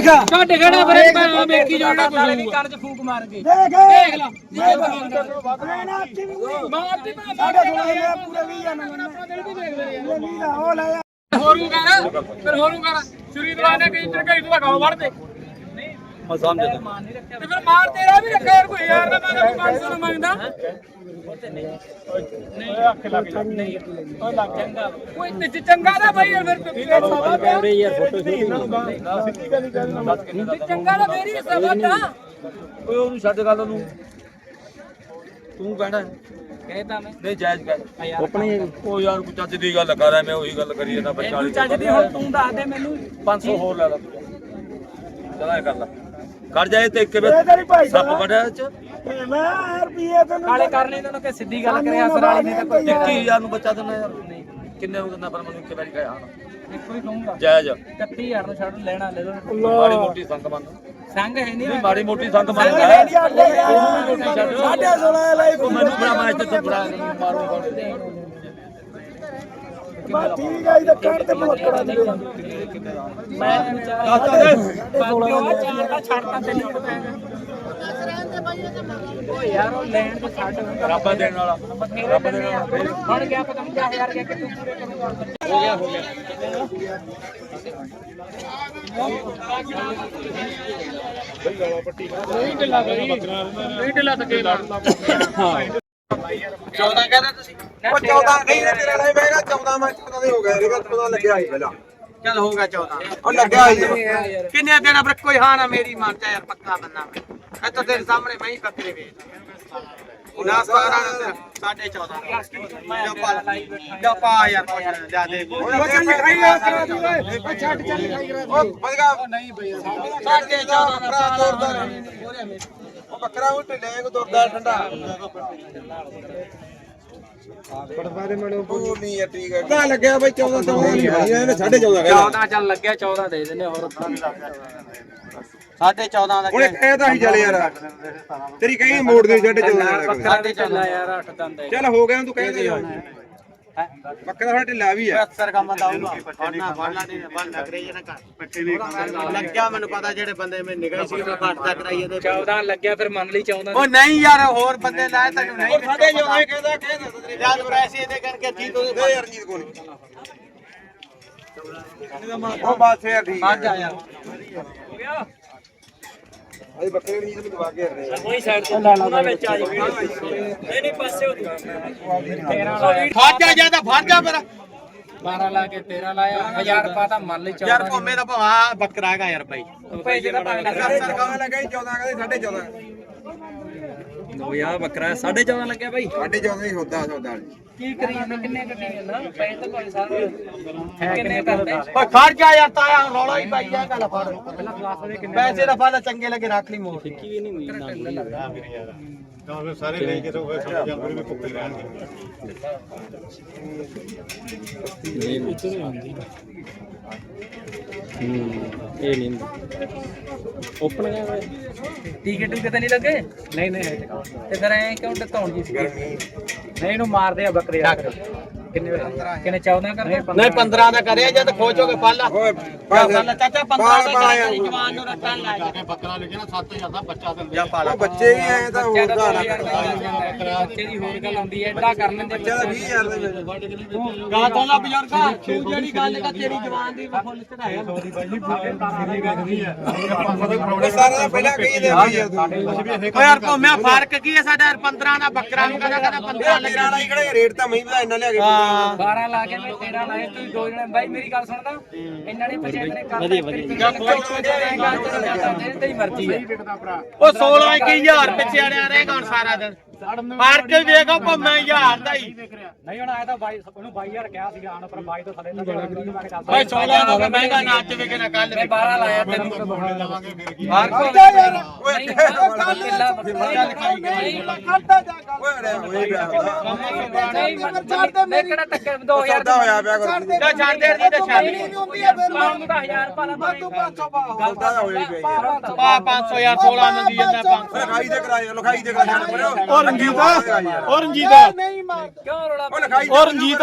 ਦੇਖ ਛੱਡ ਖੜਾ ਫਿਰ ਮੈਂ ਮੇਕੀ ਜੋੜਾ ਨਾਲੇ ਵੀ ਕੰਨ ਚ ਫੂਕ ਮਾਰ ਕੇ ਦੇਖ ਦੇਖ ਲਾ। ਮੈਂ ਨਾ ਅੱਠੀ ਵੀ ਮਾਰਤੀ ਮੈਂ ਸਾਡੇ ਕੋਲ ਪੂਰੇ 20 ਆ ਮੰਗਣਾ ਦਿਲ ਵੀ ਦੇਖ ਲੈ ਇਹ 20 ਦਾ ਉਹ ਲੈ ਹੋਰੂ ਕਰ ਫਿਰ ਹੋਰੂ ਕਰ। ਸ਼ੁਰੀ ਦਵਾਨੇ ਕਈ ਤਰ੍ਹਾਂ ਤੋਂ ਗਾਉ ਵੜ ਦੇ ਮੈਂ ਸਮਝਦਾ ਤੇ ਫਿਰ ਮਾਰ ਤੇਰਾ ਵੀ ਰੱਖਿਆ ਯਾਰ ਕੋਈ ਯਾਰ ਨਾ ਮੈਂ ਕੋਈ 500 ਨਾ ਮੰਗਦਾ। ਕੋਈ ਤੇ ਚੰਗਾ। ਨਾ ਭਾਈ ਯਾਰ ਫਿਰ ਤੇ ਸਵਾ ਪਿਆ ਯਾਰ ਫੋਟੋ ਸ਼ੂਟ ਤੇ ਚੰਗਾ ਨਾ। ਹੀ ਸਵਾ ਤਾਂ। ਓਏ ਉਹਨੂੰ ਛੱਡ ਗੱਲ ਨੂੰ। ਤੂੰ ਕਹਿਣਾ ਕਹਿਤਾ ਮੈਂ। ਨਹੀਂ ਜਾਇਜ਼ ਕਰ। ਆਪਣੀ ਉਹ ਯਾਰ ਕੋਈ ਚੱਜ ਦੀ ਗੱਲ ਕਰ ਰਿਹਾ ਮੈਂ ਉਹੀ ਗੱਲ ਕਰੀ ਜਾਂਦਾ ਬੱਚਾ ਤੂੰ ਚੱਜ ਦੀ ਹੁਣ ਤੂੰ ਦੱਸ ਦੇ ਮੈਨੂੰ। 500 ਹੋਰ ਲੈ ਲਾ। ਚਲਾ ਇਹ ਕਰ ਲਾ। ਕਰ ਜਾਏ ਤੇ ਇੱਕ ਸੱਪ। ਵੜਿਆ ਚ। ਮੈਂ ਰੁਪਏ ਤੈਨੂੰ ਕਾਲੇ ਕਰਨੇ ਤੈਨੂੰ ਕਿ ਸਿੱਧੀ ਗੱਲ ਕਰਿਆ ਅਸਰ ਵਾਲੀ ਨੇ ਤਾਂ ਕੋਈ 21000 ਨੂੰ ਬੱਚਾ ਦਿੰਦਾ ਯਾਰ। ਕਿੰਨੇ ਨੂੰ ਦਿੰਦਾ ਪਰ ਮੈਨੂੰ ਇੱਕ ਵਾਰੀ ਕਹਿਆ ਇੱਕੋ ਹੀ ਕਹੂੰਗਾ। ਜਾਇਜ਼ 31000 ਨੂੰ ਛੱਡ ਲੈਣਾ ਲੈ ਲਓ। ਮਾੜੀ ਮੋਟੀ ਸੰਗ ਮੰਨ ਸੰਗ ਹੈ ਨਹੀਂ ਮਾੜੀ ਮੋਟੀ ਸੰਗ ਮੰਨ ਸੰਗ ਹੈ ਨੀ। ਸਾਡੇ 16 ਲੈ ਉਹ ਮੈਨੂੰ ਬੜਾ ਮੈਂ ਇੱਥੇ ਬੜਾ ਮਾਰੂ ਬਸ ਠੀਕ ਆ ਜੀ ਤਾਂ ਕੱਢ ਤੇ ਮੱਕੜਾ ਦੇ ਮੈਂ ਚਾਚਾ ਦੇ ਚਾਰ ਦਾ ਛੱਡਤਾ ਤੈਨੂੰ ਓ ਯਾਰ ਉਹ ਲੈਣ ਤੇ ਛੱਡ ਰੱਬ ਦੇਣ ਵਾਲਾ। ਰੱਬ ਦੇਣ ਵਾਲਾ। ਹੁਣ ਗਿਆ 50000 ਗਿਆ ਕਿ ਤੂੰ ਪੂਰੇ ਕਰੂਗਾ ਹੋ ਗਿਆ ਹੋ ਗਿਆ। ਨਹੀਂ ਢਿੱਲਾ ਕਰੀ। ਨਹੀਂ ਢਿੱਲਾ ਤੱਕੇ ਲਾ 14 ਕਹਿੰਦਾ ਤੁਸੀਂ? ਉਹ 14 ਨਹੀਂ ਨਾ ਤੇਰਾ ਲੈ ਬੈਗਾ 14 ਮੈਂ 14 ਦੇ ਹੋ ਗਏ ਇਹਦਾ 14 ਲੱਗਿਆ ਸੀ ਪਹਿਲਾਂ। ਚੱਲ ਹੋਗਾ 14 ਉਹ ਲੱਗਿਆ ਸੀ ਕਿੰਨੇ ਦਿਨ ਪਰ ਕੋਈ ਹਾਂ ਨਾ ਮੇਰੀ ਮਨ ਚ ਯਾਰ ਪੱਕਾ ਬੰਨਾ ਮੈਂ। ਤਾਂ ਤੇਰੇ ਸਾਹਮਣੇ ਮੈਂ ਹੀ ਬੱਕਰੇ ਵੇਚ ਨਾ ਸਾਰਾ ਸਾਢੇ 14 ਜਾ ਪਾ ਜਾ ਪਾ ਯਾਰ ਨਾ, ਜਾ ਦੇ ਉਹ ਚੱਲ ਲਿਖਾਈ ਆ ਕਰਾ ਦੀ ਓਏ। ਉਹ ਛੱਡ ਚੱਲ ਲਿਖਾਈ ਕਰਾ ਉਹ ਬਦਗਾ ਨਹੀਂ ਬਈ ਸਾਢੇ 14 ਬੱਕਰਾ ਤੋਰਦਾ ਉਹ ਬੱਕਰਾ ਉਲਟ ਲੈ ਕੋ ਤੋਰਦਾ ਠੰਡਾ। ਪੜਵਾਰੇ ਮਣੋ ਉਹ ਨਹੀਂ ਯਾਰ ਠੀਕ ਹੈ ਤਾਂ ਲੱਗਿਆ ਬਈ 14 ਤੋਂ ਨਹੀਂ ਭਾਈ ਇਹਨੇ 14.5 ਕਹਿਆ 14 ਚੱਲ ਲੱਗਿਆ 14 ਦੇ ਦਿੰਦੇ ਹੋਰ ਸਾਢੇ 14 ਦਾ ਉਹਨੇ ਕਹਿਦਾ ਸੀ ਚੱਲ ਯਾਰ। ਤੇਰੀ ਕਹੀ ਮੋੜ ਦੇ 14.5 ਸਾਡੇ ਚੱਲ ਯਾਰ 8 ਦੰਦ ਚੱਲ ਹੋ ਗਿਆ ਤੂੰ ਕਹਿੰਦੇ ਬੱਕਰਾ ਸਾਡਾ ਢਿੱਲਾ ਵੀ ਹੈ। ਅਕਸਰ ਕੰਮ ਦਾ ਆਊਗਾ। ਫੜਨਾ ਫੜਨਾ ਨਹੀਂ ਬਣ ਲੱਗ ਰਹੀ ਹੈ ਨਾ ਘਰ। ਪੱਟੇ ਨਹੀਂ ਲੱਗਿਆ ਮੈਨੂੰ ਪਤਾ ਜਿਹੜੇ ਬੰਦੇ ਮੈਂ ਨਿਗਾਹ ਸੀ ਮੈਂ ਘੱਟ ਤੱਕ ਇਹਦੇ 14 ਲੱਗਿਆ ਫਿਰ ਮੰਨ ਲਈ 14 ਉਹ ਨਹੀਂ ਯਾਰ ਹੋਰ ਬੰਦੇ ਲਾਏ ਤੈਨੂੰ ਨਹੀਂ ਸਾਡੇ ਜੋ ਇਹ ਕਹਿੰਦਾ ਕਹਿੰਦਾ ਜਦ ਪੈਸੇ ਇਹਦੇ ਕਰਕੇ ਠੀਕ ਹੋ ਦੇ ਯਾਰ ਜੀਤ ਕੋਲ। ਉਹ ਬਾਤ ਯਾਰ ਠੀਕ ਹੈ। ਜਾ ਯਾਰ। ਅਸੀਂ ਬੱਕਰੇ ਨਹੀਂ ਦਵਾ ਕੇ ਰਹੇ ਕੋਈ ਸਾਈਡ ਤੇ ਉਹਨਾਂ ਵਿੱਚ ਆ ਜੀ ਨਹੀਂ ਨਹੀਂ ਪਾਸੇ ਹੋ 13 ਲਾਇਆ ਫਾਜਾ ਜ਼ਿਆਦਾ ਫਾਜਾ ਪਰ 12 ਲਾ ਕੇ 13 ਲਾਇਆ। 1000 ਪਾਤਾ ਮੰਨ ਲਈ 14 ਯਾਰ ਕੋਮੇ ਦਾ ਭਵਾ ਬੱਕਰਾ ਹੈਗਾ ਯਾਰ ਬਾਈ। ਪੈਸੇ ਦਾ ਭਾਵੇਂ ਲੱਗਾ। ਅਫਸਰ ਕਹਾਂ ਲੱਗਾ 14 ਕਹਿੰਦੇ 14.5 ਲੋ ਯਾਰ ਬੱਕਰਾ 14.5 ਲੱਗਿਆ ਬਾਈ। 14.5 ਹੀ ਹੁੰਦਾ ਸੌਦਾ ਕੀ ਕਰੀ ਜਾਂਦੇ ਕਿੰਨੇ ਕੱਢੀ ਜਾਂਦਾ? ਪੈਸੇ ਤਾਂ ਭਾਵੇਂ ਸਾਰੇ ਕਿੰਨੇ ਕਰਦੇ? ਓਏ ਖੜ ਜਾ ਯਾਰ ਤਾਇਆ ਰੌਲਾ ਹੀ ਪਾਈ ਜਾ ਗੱਲ ਫੜ। ਪੈਸੇ ਦਾ ਫਲ ਚੰਗੇ ਲੱਗੇ ਰੱਖ ਲਈ ਮੋੜ। ਇਹ ਨਹੀਂ ਓਪਨ ਗਿਆ ਟੀਕੇ ਟੂਕੇ ਤਾਂ ਨਹੀਂ ਲੱਗੇ? ਨਹੀਂ ਨਹੀਂ ਤੇ ਫਿਰ ਐ ਕਿਉਂ ਟਕਾਉਣ ਜੀ ਨਹੀਂ ਇਹਨੂੰ ਮਾਰਦੇ ਆ ਬੱਕਰੇ ਆ ਕਿੰਨੇ ਕਿੰਨੇ 14 ਕਰਦੇ ਨਹੀਂ 15 ਦਾ ਕਰਿਆ ਜਦ ਖੋਜੋਗੇ ਫਲ ਓਏ ਫਲ ਚਾਚਾ 15 ਦਾ ਬਾਹਰ ਕਰਿਆ ਜਵਾਨ ਨੂੰ ਰੱਟਣ ਲੈ ਜਾ। ਬੱਕਰਾ ਲਿਖਿਆ ਨਾ 7000 ਦਾ ਬੱਚਾ ਦਿੰਦੇ। ਜਾ ਉਹ ਬੱਚੇ ਵੀ ਐ ਤਾਂ ਹੋਰ ਦਾ ਨਾ ਬੱਚੇ ਦੀ ਹੋਰ ਗੱਲ ਆਉਂਦੀ ਐ ਐਡਾ ਕਰ ਲੈਂਦੇ ਬੱਚਾ ਦਾ 20000 ਦੇ ਵਿੱਚ। ਗਾ ਤੋਂ ਨਾ ਬਜ਼ੁਰਗਾ ਤੂੰ ਜਿਹੜੀ ਗੱਲ ਕਰ ਤੇਰੀ ਜਵਾਨ ਦੀ ਮੈਂ ਫੁੱਲ ਚੜਾਇਆ ਉਹ ਸਾਰਾ ਦਾ ਪਹਿਲਾਂ ਕਹੀ ਦੇ ਵੀ ਓ ਯਾਰ ਕੋਮਿਆ ਫ਼ਰਕ ਕੀ ਹੈ ਸਾਡਾ 15 ਦਾ ਬੱਕਰਾ ਨੂੰ ਕਹਿੰਦਾ ਕਹਿੰਦਾ 15 ਤੇਰਾ ਵਾਲਾ ਹੀ ਕਿਹੜਾ ਰੇਟ ਤਾਂ ਮੈਂ ਵੀ ਇੰਨਾ ਲਿਆ ਕੇ 12 ਲਾ ਕੇ ਮੈਂ 13 ਲਾਏ ਤੂੰ ਦੋ ਜਣੇ। ਬਾਈ ਮੇਰੀ ਗੱਲ ਸੁਣਦਾ ਇਹਨਾਂ ਨੇ ਪੰਚਾਇਤ ਨੇ ਕਰ ਵਧੀਆ ਵਧੀਆ। ਤੇਰੀ ਮਰਜ਼ੀ ਹੈ। ਉਹ 16 21000 ਪਿੱਛੇ ਅੜਿਆ ਰਹੇਗਾ ਹੁਣ ਸਾਰਾ ਦਿਨ? ਫ਼ਰਕ ਹੀ ਵੇਖੋ ਭੰਮੇ ਹਜ਼ਾਰ ਦਾ ਹੀ। ਨਹੀਂ ਹੁਣ ਆਇਆ ਤਾਂ ਬਾਈ ਉਹਨੂੰ 22000 ਕਿਹਾ ਸੀਗਾ ਆਣ ਪਰ ਬਾਈ ਤੋਂ ਥੱਲੇ ਤਾਂ ਭਾਈ 16 ਦਾ ਤਾਂ ਮਹਿੰਗਾ ਨਾ ਚਵੇ ਕਿ ਨਾ ਕੱਲ ਮੈਂ 12 ਲਾਇਆ ਤੈਨੂੰ। ਫ਼ਰਕ ਯਾਰ ਓਏ। ਕੱਲ ਕਿੱਲਾ ਬੱਕਰਾ ਓਏ ਅੜਿਆ ਹੋਏ ਗਿਆ ਨਹੀਂ ਕਿਹੜਾ ਟੱਕਰ 2000 ਸੌਦਾ ਹੋਇਆ ਪਿਆ ਕਰ ਲੈ ਛੱਡ ਦੇ ਦੀ ਤੇ ਛੱਡ ਦੇ ਪਾਉਂ ਦਾ 1000 ਪਾ ਲਾ ਤੂੰ 500 ਪਾ ਸੌਦਾ ਤਾਂ ਹੋਇਆ ਹੀ ਪਿਆ ਯਾਰ ਪਾ 500 ਯਾਰ 16 ਮੰਦੀ ਜਾਂਦਾ 500 ਲਿਖਾਈ ਤੇ ਕਰਾਏ ਲਿਖਾਈ ਤੇ ਕਰਾਏ ਉਹ ਰਣਜੀਤ ਉਹ ਰਣਜੀਤ ਕਿਉਂ ਰੋਲਾ ਉਹ ਲਿਖਾਈ ਉਹ ਰਣਜੀਤ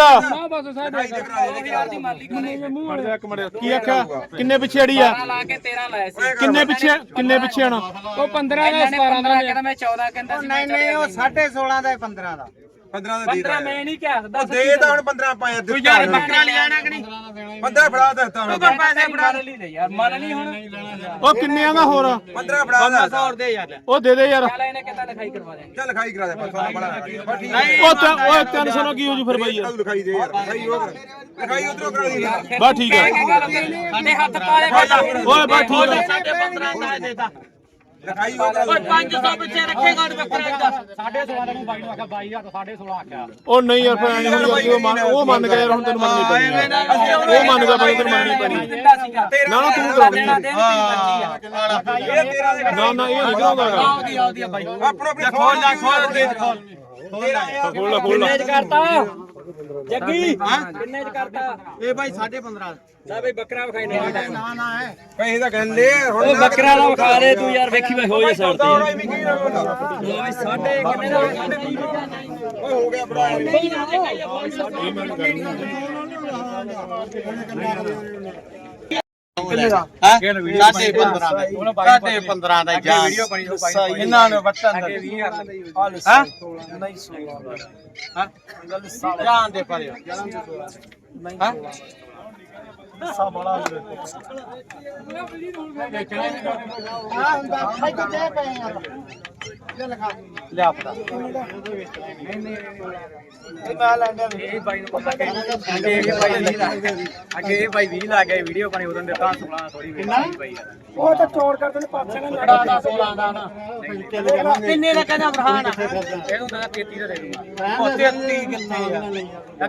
ਲਿਖਾਈ ਤੇ ਕਰਾਏ 2000 ਦੀ ਮਾਲੀ ਕੋਲੇ ਮੜ ਜਾ ਇੱਕ ਮਿੰਟ ਕੀ ਆਖਿਆ ਕਿੰਨੇ ਪਿੱਛੇ ਅੜੀ ਆ ਲਾ ਕੇ 13 ਲਾਇਆ ਸੀ ਕਿੰਨੇ ਪਿੱਛੇ ਕਿੰਨੇ ਪਿੱਛੇ ਆਣਾ ਉਹ 15 ਦਾ 17 ਦਾ ਕਹਿੰਦਾ ਮੈਂ 14 ਕਹਿੰਦਾ ਸੀ ਨਹੀਂ ਨਹੀਂ ਉਹ 16.5 ਦਾ 15 ਦਾ 15 ਦਾ ਦੇ 15 ਮੈਂ ਨਹੀਂ ਕਿਹਾ ਉਹ ਦੇ ਤਾਂ ਹੁਣ 15 ਆਪਾਂ ਯਾਰ ਤੂੰ ਯਾਰ ਬੱਕਰਾ ਲਿਆਣਾ ਕਿ ਨਹੀਂ? 15 ਫੜਾ ਦਿੱਤਾ ਹੁਣ। ਤੂੰ ਪੈਸੇ ਫੜਾ ਲਈ ਦੇ ਯਾਰ ਮੰਨ ਲਈ ਹੁਣ। ਉਹ ਕਿੰਨਿਆਂ ਦਾ ਹੋਰ? ਆ? 15 ਫੜਾ ਦਾ 100 ਦੇ ਯਾਰ। ਉਹ ਦੇ ਦੇ ਯਾਰ। ਚੱਲ ਇਹਨੇ ਕਹਿੰਦਾ ਲਿਖਾਈ ਕਰਵਾ ਦੇਂਗੇ ਚੱਲ ਲਿਖਾਈ ਕਰਾ ਦੇ 500 ਬੜਾ ਬਸ ਠੀਕ ਨਹੀਂ ਉਹ ਤਾਂ ਓਏ 300 ਨਾਲ ਕੀ ਹੋ ਜੂ ਫਿਰ ਬਾਈ? ਯਾਰ ਲਿਖਾਈ ਦੇ ਯਾਰ ਲਿਖਾਈ ਉਹ ਲਿਖਾਈ ਉਧਰੋਂ ਕਰਾ ਦੀ ਬਸ ਠੀਕ ਆ ਸਾਡੇ ਹੱਥ ਪਾਲੇ ਓਏ ਬਸ ਠੀਕ ਸਾਡੇ 15 ਦਾ ਦੇਤਾ ਉਹ ਕਰਾ ਓਏ ਦੀ 500 ਪਿੱਛੇ ਰੱਖੇਗਾ ਉਹ ਬੱਕਰਾ ਦਾ। ਉਹ ਨਹੀਂ ਯਾਰ ਫਿਰ ਐਂ ਨਹੀਂ ਹੁੰਦੀ ਉਹ ਮੰਨ ਉਹ ਮੰਨ ਗਿਆ ਯਾਰ ਹੁਣ ਤੈਨੂੰ ਮੰਨਣੀ ਪੈਣੀ ਆ। ਉਹ ਮੰਨ ਗਿਆ ਬਾਈ ਤੈਨੂੰ ਮੰਨਣੀ ਪੈਣੀ ਸੀਗਾ। ਨਾ ਨਾ ਤੂੰ ਕਰਾਉਣੀ ਆ। ਇਹ ਤੇਰਾ ਦੇ ਨਾ ਨਾ ਇਹ ਨਹੀਂ ਕਰਾਉਂਦਾ ਆਉਦੀ ਆਉਦੀ ਆ ਬਾਈ। ਆਪਣਾ ਆਪਣੇ ਖੋਲ ਲੈ ਖੋਲ ਦੇ ਖੋਲ ਖੋਲ ਲੈ। ਖੋਲ ਲੈ। ਕਰਤਾ। ਜੱਗੀ ਕਿੰਨੇ ਚ ਕਰਤਾ? ਇਹ ਭਾਈ 15.5 ਲੈ ਬਈ ਬੱਕਰਾ ਵਿਖਾਈ ਨਹੀਂ ਨਾ ਨਾ ਹੈ। ਪੈਸੇ ਤਾਂ ਗੱਲ ਲੈ ਹੁਣ ਉਹ ਬੱਕਰਾ ਨਾ ਵਿਖਾ ਦੇ ਤੂੰ ਯਾਰ ਵੇਖੀ ਵੀ ਕੀ ਨਾ ਹੁੰਦਾ? ਤੇ ਸਾਡੇ ਕਿੰਨੇ ਦਾ ਓਏ ਹੋ ਗਿਆ ਬੜਾ ਕਿੰਨੇ ਦਾ ਸਾਡੇ 15 ਦਾ? ਸਾਡੇ 15 ਦਾ ਜਾ। ਇਹਨਾਂ ਨੂੰ ਬੱਚਨ ਦਾ। ਹਾਂ? ਹਾਂ? ਜਾਨ ਦੇ। ਪਰੇ ਹਾਂ? ਲਿਆ ਪਤਾ ਇਹ ਬਾਈ ਨੂੰ ਪਤਾ ਅੱਗੇ ਇਹ ਬਾਈ 20 ਲਾ ਅੱਗੇ ਇਹ ਬਾਈ 20 ਲਾ ਗਿਆ ਵੀਡੀਓ ਬਣੀ ਉਦੋਂ ਦਿੱਤਾ 16 ਥੋੜੀ ਬਾਈ। ਉਹ ਤਾਂ ਚੋਰ ਕਰਦੇ ਨੇ ਪਾਸੇ ਨਾਲ ਬੜਾ ਦਾ 16 ਦਾ ਨਾ। ਕਿੰਨੇ ਦਾ ਕਹਿੰਦਾ ਬਰਹਾਨ ਇਹਨੂੰ ਤਾਂ 33 ਦਾ ਦੇ ਦੂੰਗਾ। ਉਹ 33 ਕਿੱਥੇ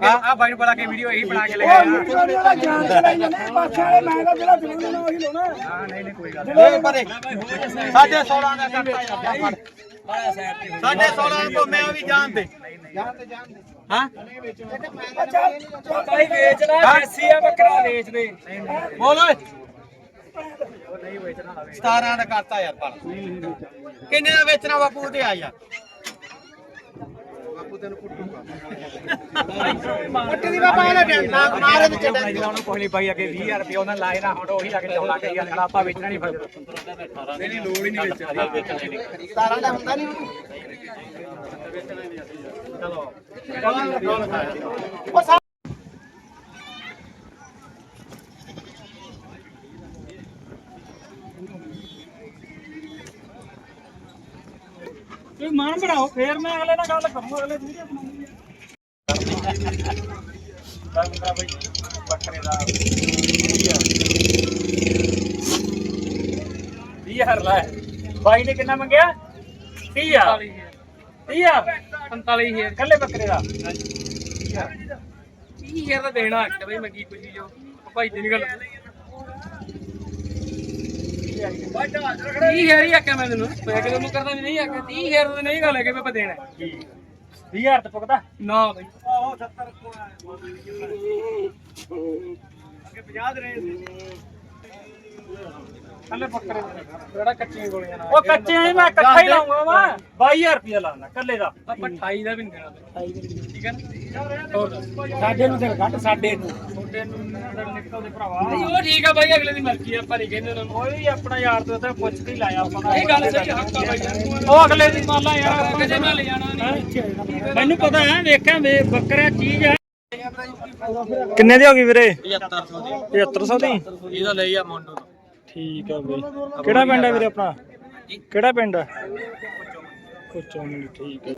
ਆ? ਆ ਬਾਈ ਨੂੰ ਪਤਾ ਕਿ ਵੀਡੀਓ ਇਹੀ ਬਣਾ ਕੇ ਲੈ ਗਿਆ। ਕੇ ਲੈ ਜਾਂਦੇ ਪਾਸੇ ਵਾਲੇ ਮੈਂ ਤਾਂ ਜਿਹੜਾ ਜੁੜਨਾ ਉਹੀ ਲਾਉਣਾ। ਹਾਂ ਨਹੀਂ ਨਹੀਂ ਕੋਈ ਗੱਲ ਇਹ ਪਰੇ। ਸਾਡੇ 16 ਦਾ ਕਰਤਾ ਯਾਰ ਸਾਡੇ 16 ਤੋਂ ਮੈਂ ਉਹ ਵੀ ਜਾਣ ਦੇ। ਹਾਂ? ਬਾਈ ਵੇਚ ਲੈ ਦੇਸੀ ਆ ਬੱਕਰਾ ਵੇਚ ਦੇ। ਬੋਲ ਓਏ। 17 ਦਾ ਕਰਤਾ ਯਾਰ ਪਰ ਕਿੰਨੇ ਦਾ ਵੇਚਣਾ ਬਾਪੂ ਤੇ ਆ ਯਾਰ। ਦੀ ਬਾਪਾ ਇਹਦਾ ਡੰਡਾ ਮਾਰੇ ਵਿੱਚ ਡੰਡਾ ਉਹਨੂੰ ਕੋਈ ਨਹੀਂ ਬਾਈ ਅੱਗੇ 20000 ਰੁਪਏ ਉਹਨਾਂ ਲਾਏ ਨਾ ਹੁਣ ਉਹੀ ਲੱਗ ਚੌਲਾ ਕਰੀ ਯਾਰ ਆਪਾਂ ਵੇਚਣਾ ਨਹੀਂ ਫਿਰ ਨਹੀਂ ਲੋੜ ਹੀ ਨਹੀਂ ਵੇਚਣ 17 ਦਾ ਹੁੰਦਾ ਨਹੀਂ ਤੁਸੀਂ ਮਨ ਬਣਾਓ ਫੇਰ ਮੈਂ ਅਗਲੇ ਨਾਲ ਗੱਲ ਕਰੂੰਗਾ ਅਗਲੇ ਵੀਡੀਓ ਬਣਾਉਂਗੀ। ਬੱਕਰੇ ਦਾ 20000 ਲੈ ਬਾਈ ਨੇ ਕਿੰਨਾ ਮੰਗਿਆ? 30000 30000 45000 ਕੱਲੇ ਬੱਕਰੇ ਦਾ? 30000 ਦਾ ਦੇਣਾ ਕਿ ਬਈ ਮੰਗੀ ਕੁਝ ਜੋ ਭਾਈ ਦੀ ਗੱਲ ਤੀਹ ਹਜ਼ਾਰ ਹੀ ਆਖਿਆ ਮੈਂ ਤੈਨੂੰ। ਮੈਂ ਕਿਹਾ ਤੈਨੂੰ ਕਰਦਾ ਵੀ ਨਹੀਂ ਆਖਿਆ ਤੀਹ ਹਜ਼ਾਰ ਦੀ ਨਹੀਂ ਗੱਲ ਹੈ ਕਿ ਮੈਂ ਦੇਣਾ। ਵੀਹ ਹਜ਼ਾਰ ਤੇ ਪੁੱਗਦਾ। ਨਾ ਬਈ। ਅੱਗੇ 50 ਦੇ ਰਹੇ ਕੱਲੇ ਬੱਕਰੇ ਦੇ ਜਿਹੜਾ ਕੱਚੀਆਂ ਗੋਲੀਆਂ ਨਾਲ ਉਹ ਕੱਚੀਆਂ ਹੀ ਮੈਂ ਇਕੱਠਾ ਹੀ ਲਾਉਂਗਾ ਮੈਂ 22000 ਰੁਪਇਆ ਲਾਉਣਾ ਕੱਲੇ ਦਾ। ਆਪਾਂ 28 ਦਾ ਵੀ ਨਹੀਂ ਦੇਣਾ। ਠੀਕ ਹੈ ਨਾ? ਹੋਰ ਸਾਡੇ ਨੂੰ ਤੇ ਘੱਟ ਸਾਡੇ ਨੂੰ। ਤੁਹਾਡੇ ਨੂੰ ਨਿਕਲਦੇ ਭਰਾਵਾ। ਨਹੀਂ ਉਹ ਠੀਕ ਆ ਬਾਈ ਅਗਲੇ ਦੀ ਮਰਜ਼ੀ ਆ ਪਰ ਕਹਿੰਦੇ ਉਹਨਾਂ ਨੂੰ। ਕੋਈ ਆਪਣਾ ਯਾਰ ਤੋਂ ਤਾਂ ਪੁੱਛ ਕੇ ਹੀ ਲਾਇਆ ਆਪਾਂ ਇਹ ਗੱਲ ਸਹੀ ਹੱਕਾ ਬਾਈ। ਉਹ ਅਗਲੇ ਦੀ ਮੰਨ ਲਾ ਯਾਰ ਆਪਾਂ ਕਿਤੇ ਮੈਂ ਲੈ ਜਾਣਾ ਨਹੀਂ ਮੈਨੂੰ ਪਤਾ ਹੈ ਵੇਖਾਂ ਵੇ ਬੱਕਰਾ ਚੀਜ਼ ਹੈ ਕਿੰਨੇ ਦੀ ਹੋ ਗਈ ਵੀਰੇ? 7500 ਦੀ 7500 ਦੀ। ਇਹਦਾ ਲਈ ਆ ਮੋਨੂ ਠੀਕ ਆ ਬਈ। ਕਿਹੜਾ ਪਿੰਡ ਹੈ ਵੀਰੇ ਆਪਣਾ? ਕਿਹੜਾ ਪਿੰਡ ਹੈ ਕੋਚੋਂ ਠੀਕ ਹੈ